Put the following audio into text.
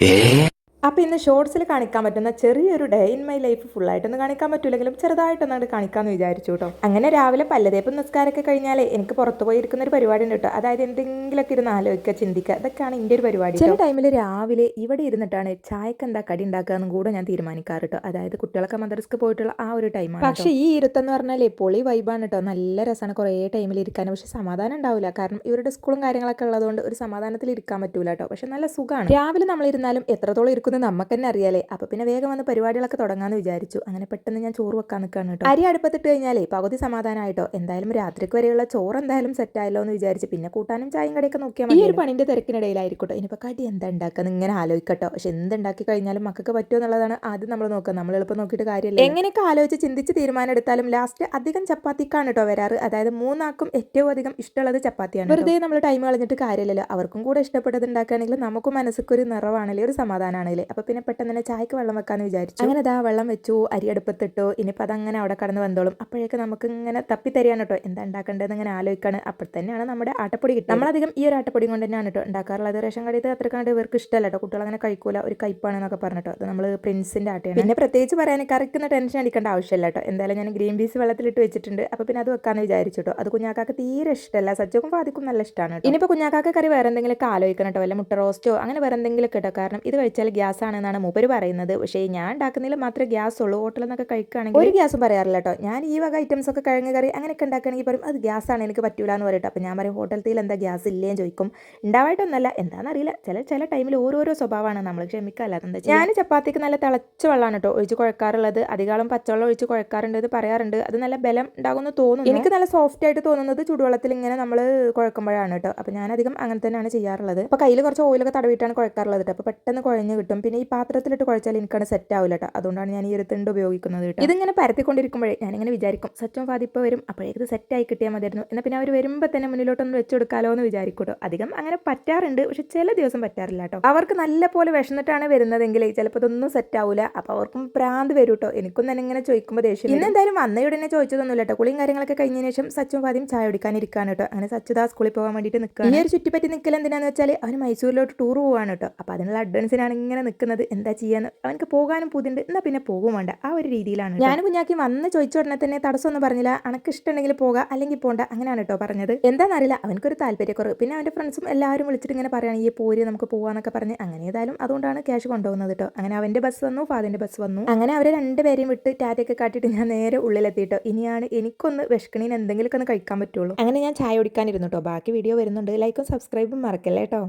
¿Eh? അപ്പോൾ ഇന്ന് ഷോർട്സിൽ കാണിക്കാൻ പറ്റുന്ന ചെറിയൊരു ഡേ ഇൻ മൈ ലൈഫ് ഫുള്ളായിട്ടൊന്നും കാണിക്കാൻ പറ്റില്ലെങ്കിലും ചെറുതായിട്ടൊന്നും കാണിക്കാമെന്ന് വിചാരിച്ചു കേട്ടോ അങ്ങനെ രാവിലെ പല്ലതേപ്പ് നിസ്കാരമൊക്കെ കഴിഞ്ഞാലേ എനിക്ക് പുറത്ത് പോയി ഇരിക്കുന്ന ഒരു പരിപാടി ഉണ്ട് കേട്ടോ അതായത് എന്തെങ്കിലുമൊക്കെ ഇരുന്ന് ആലോചിക്കുക ചിന്തിക്കുക. ഇതൊക്കെയാണ് എന്റെ ഒരു പരിപാടി ചില ടൈമിൽ രാവിലെ ഇവിടെ ഇരുന്നിട്ടാണ് ചായക്ക് എന്താ കടി ഉണ്ടാക്കുക എന്നും കൂടെ ഞാൻ തീരുമാനിക്കാറ് കേട്ടോ അതായത് കുട്ടികളൊക്കെ മദ്രസ്ക്ക് പോയിട്ടുള്ള ആ ഒരു ടൈമാണ് പക്ഷേ ഈ ഇരുത്തെന്ന് പറഞ്ഞാൽ പൊളി വൈബാണ് കേട്ടോ നല്ല രസമാണ് കുറേ ടൈമിൽ ഇരിക്കാൻ. പക്ഷെ സമാധാനം ഉണ്ടാവില്ല കാരണം ഇവരുടെ സ്കൂളും കാര്യങ്ങളൊക്കെ ഉള്ളതുകൊണ്ട് ഒരു സമാധാനത്തിൽ ഇരിക്കാൻ പറ്റൂല കേട്ടോ പക്ഷെ നല്ല സുഖമാണ് രാവിലെ നമ്മൾ ഇരുന്നാലും എത്രത്തോളം ഇരിക്കുന്നത് നമുക്ക് തന്നെ അറിയാലേ. അപ്പൊ പിന്നെ വേഗം വന്ന് പരിപാടികളൊക്കെ തുടങ്ങാന്ന് വിചാരിച്ചു. അങ്ങനെ പെട്ടെന്ന് ഞാൻ ചോറ് വെക്കാൻ നിൽക്കുകയാണ് കേട്ടോ അരി അടുപ്പത്തിട്ട് കഴിഞ്ഞാലേ പകുതി സമാധാനമായിട്ടോ എന്തായാലും രാത്രിക്ക് വരെയുള്ള ചോറ് എന്തായാലും സെറ്റ് ആയല്ലോ എന്ന് വിചാരിച്ച് പിന്നെ കൂട്ടാനും ചായയും കടയൊക്കെ നോക്കിയാൽ ഈ ഒരു പണിന്റെ തിരക്കിനിടയിലായിരിക്കട്ടോ. ഇനിയിപ്പോൾ കടി എന്താ ഉണ്ടാക്കുന്നത് ഇങ്ങനെ ആലോചിക്കട്ടോ പക്ഷെ എന്തുണ്ടാക്കി കഴിഞ്ഞാലും മക്കൾക്ക് പറ്റുമോ എന്നുള്ളതാണ് ആദ്യം നമ്മൾ നോക്കുക നമ്മൾ എളുപ്പം നോക്കിയിട്ട് കാര്യമില്ല എങ്ങനെയൊക്കെ ആലോചിച്ച് ചിന്തിച്ച് തീരുമാനം എടുത്താലും ലാസ്റ്റ് അധികം ചപ്പാത്തിക്കാണ് കേട്ടോ വരാറ്. അതായത് മൂന്നാക്കും ഏറ്റവും അധികം ഇഷ്ടമുള്ളത് ചപ്പാത്തിയാണ് വെറുതെ നമ്മൾ ടൈം കളഞ്ഞിട്ട് കാര്യമില്ലല്ലോ അവർക്കും കൂടെ ഇഷ്ടപ്പെട്ടത് ഉണ്ടാക്കുകയാണെങ്കിൽ നമുക്കും മനസ്സിക്കൊരു നിറവാണല്ലേ ഒരു സമാധാനമാണല്ലേ അപ്പോൾ പിന്നെ പെട്ടെന്ന് തന്നെ ചായക്ക് വെള്ളം വെക്കാമെന്ന് വിചാരിച്ചു. അങ്ങനെ അതാ വെള്ളം വെച്ചു അരി അടുപ്പത്തിട്ടു ഇനിയിപ്പോൾ അതങ്ങനെ അവിടെ കടന്ന് വന്നോളും. അപ്പോഴേക്ക് നമുക്ക് ഇങ്ങനെ തപ്പി തരികയാണ് കേട്ടോ എന്താ ഉണ്ടാക്കേണ്ടതെന്ന് ഇങ്ങനെ ആലോചിക്കാണ് അപ്പോൾ തന്നെയാണ് നമ്മുടെ ആട്ടപ്പൊടി കിട്ടുക നമ്മളധികം ഈ ഒരു ആട്ടപ്പൊടി കൊണ്ട് തന്നെയാണ് കേട്ടോ ഉണ്ടാക്കാറുള്ളത് റേഷൻ കടയിൽ അത്ര കണ്ട് ഇവർക്ക് ഇഷ്ടമല്ല കേട്ടോ കുട്ടികൾ അങ്ങനെ കഴിക്കൂല. ഒരു കയ്പാണെന്നൊക്കെ പറഞ്ഞിട്ടോ അത് നമ്മൾ പ്രിൻസിന്റെ ആട്ടയാണ്. പിന്നെ പ്രത്യേകിച്ച് പറയാൻ കറിക്കുന്ന ടെൻഷൻ അടിക്കേണ്ട ആവശ്യമില്ല കേട്ടോ എന്തായാലും ഞാൻ ഗ്രീൻ പീസ് വെള്ളത്തിലിട്ട് വെച്ചിട്ടുണ്ട്. അപ്പോൾ പിന്നെ അത് വെക്കാമെന്ന് വിചാരിച്ചു കേട്ടോ അത് കുഞ്ഞാക്കാക്ക് തീരെ ഇഷ്ടമല്ല. സജ്ജക്കും ഫാദിക്കും നല്ല ഇഷ്ടമാണ് ഇനിയിപ്പോൾ കുഞ്ഞാക്കാക്ക് കറി വേറെ എന്തെങ്കിലുമൊക്കെ ആലോചിക്കണം കേട്ടോ വല്ല മുട്ട റോസ്റ്റോ അങ്ങനെ വേറെ എന്തെങ്കിലും കേട്ടോ കാരണം ഇത് കഴിച്ചാൽ ഗ്യാസ് ആണെന്നാണ് മൂപ്പര് പറയുന്നത്. പക്ഷേ ഞാൻ ഉണ്ടാക്കുന്നതിൽ മാത്രമേ ഗ്യാസ് ഉള്ളൂ ഹോട്ടലിൽ നിന്നൊക്കെ കഴിക്കുകയാണെങ്കിൽ ഒരു ഗ്യാസും പറയാറില്ല കേട്ടോ. ഞാൻ ഈ വക ഐറ്റംസ് ഒക്കെ കിഴങ്ങ് കറി അങ്ങനെയൊക്കെ ഉണ്ടാക്കുകയാണെങ്കിൽ പറയും അത് ഗ്യാസാണ് ആണ് എനിക്ക് പറ്റൂല എന്ന് പറയട്ടെ അപ്പോൾ ഞാൻ പറയും ഹോട്ടലത്തിൽ എന്താ ഗ്യാസ് ഇല്ലേന്ന് ചോദിക്കും. ഉണ്ടാവായിട്ടൊന്നല്ല എന്താണെന്നറിയില്ല. ചില ചില ടൈമിൽ ഓരോരോ സ്വഭാവമാണ്. നമ്മൾ ക്ഷമിക്കാല്ലാത്ത എന്താ ഞാൻ ചപ്പാത്തിക്ക് നല്ല തിളച്ച വെള്ളമാണ് കേട്ടോ ഒഴിച്ച് കുഴക്കാറുള്ളത്. അധികാളം പച്ചവെള്ളം ഒഴിച്ച് കുഴക്കാറുണ്ട് പറയാറുണ്ട്. അത് നല്ല ബലം ഉണ്ടാകുമെന്ന് തോന്നുന്നു. എനിക്ക് നല്ല സോഫ്റ്റ് ആയിട്ട് തോന്നുന്നത് ചൂടുവെള്ളത്തിൽ ഇങ്ങനെ നമ്മൾ കുഴക്കുമ്പോഴാണ് കേട്ടോ. അപ്പോൾ ഞാനധികം അങ്ങനെ തന്നെയാണ് ചെയ്യാറുള്ളത്. അപ്പോൾ കയ്യിൽ കുറച്ച് ഓയിലൊക്കെ തടവിട്ടാണ് കുഴക്കാറുള്ളത് കേട്ടോ. അപ്പോൾ പെട്ടെന്ന് കുഴഞ്ഞ് കിട്ടും. പിന്നെ ഈ പാത്രത്തിലിട്ട് കുഴച്ചാൽ എനിക്കാണ് സെറ്റ് ആവില്ല കേട്ടോ അതുകൊണ്ടാണ് ഞാൻ ഈ ഒരു തിണ്ട് ഉപയോഗിക്കുന്നത് കേട്ടോ ഇതിങ്ങനെ പരത്തിക്കൊണ്ടിരിക്കുമ്പോഴേ ഞാനിങ്ങനെ വിചാരിക്കും സച്ചും ഫാദിപ്പ വരും അപ്പോഴേക്ക് സെറ്റ് ആയി കിട്ടിയാൽ മതിയായിരുന്നു. എന്നാൽ പിന്നെ അവർ വരുമ്പോൾ തന്നെ മുന്നിലോട്ടൊന്ന് വെച്ച് കൊടുക്കാലോ എന്ന് വിചാരിക്കും അധികം അങ്ങനെ പറ്റാറുണ്ട് പക്ഷെ ചില ദിവസം പറ്റാറില്ല കേട്ടോ അവർക്ക് നല്ല പോലെ വിഷന്നിട്ടാണ് വരുന്നതെങ്കിൽ ചിലപ്പോൾ ഇതൊന്നും സെറ്റ് ആവില്ല അപ്പോൾ അവർക്കും പ്രാന്ത് വരും കേട്ടോ എനിക്കും തന്നെ ഇങ്ങനെ ചോദിക്കുമ്പോൾ ദേഷ്യം ഇന്ന് എന്തായാലും വന്നയുടനെ ചോദിച്ചതൊന്നുമില്ല കേട്ടോ കുളിയും കാര്യങ്ങളൊക്കെ കഴിഞ്ഞതിന് ശേഷം സച്ചും ഫാദിയും ചായ കുടിക്കാനിരിക്കാണ് കേട്ടോ അങ്ങനെ സച്ചുദാ സ്കൂളിൽ പോകാൻ വേണ്ടിയിട്ട് നിൽക്കുക ഈ ഒരു ചുറ്റിപ്പറ്റി നിൽക്കൽ എന്തിനാന്ന് വെച്ചാൽ അവർ മൈസൂരിലോട്ട് ടൂർ പോവാണ് കേട്ടോ അപ്പോൾ അതിനുള്ള അഡ്വാൻസിനാണ് ഇങ്ങനെ നിൽക്കുന്നത്? എന്താ ചെയ്യാന്ന്? അവനക്ക് പോകാനും പുതിണ്ട് എന്നാൽ പിന്നെ പോകും വേണ്ട. ആ ഒരു രീതിയിലാണ് ഞാൻ കുഞ്ഞാക്കി വന്ന് ചോദിച്ച ഉടനെ തന്നെ തടസ്സമൊന്നും പറഞ്ഞില്ല. അനക്ക് ഇഷ്ടമുണ്ടെങ്കിൽ പോകാം അല്ലെങ്കിൽ പോണ്ട. അങ്ങനെയാണ് കേട്ടോ പറഞ്ഞത്. എന്താണെന്നറിയില്ല അവനക്കൊരു താല്പര്യക്കുറവ്. പിന്നെ അവന്റെ ഫ്രണ്ട്സും എല്ലാവരും വിളിച്ചിട്ട് ഇങ്ങനെ പറയുകയാണ് ഈ പോര് നമുക്ക് പോകാന്നൊക്കെ പറഞ്ഞ്. അങ്ങനെ ഏതായാലും അതുകൊണ്ടാണ് ക്യാഷ് കൊണ്ടുപോകുന്നത് കേട്ടോ. അങ്ങനെ അവന്റെ ബസ് വന്നു ഫാദിന്റെ ബസ് വന്നു. അങ്ങനെ അവരെ രണ്ടുപേരെയും വിട്ട് ടാറ്റയൊക്കെ കാട്ടിയിട്ട് ഞാൻ നേരെ ഉള്ളിലെത്തിയിട്ടോ ഇനിയാണ് എനിക്കൊന്ന് വിഷക്കണീന് എന്തെങ്കിലുമൊക്കെ ഒന്ന് കഴിക്കാൻ പറ്റുള്ളൂ. അങ്ങനെ ഞാൻ ചായ കുടിക്കാനിരുന്നു കേട്ടോ. ബാക്കി വീഡിയോ വരുന്നുണ്ട്. ലൈക്കും സബ്സ്ക്രൈബും മറക്കല്ലേ കേട്ടോ.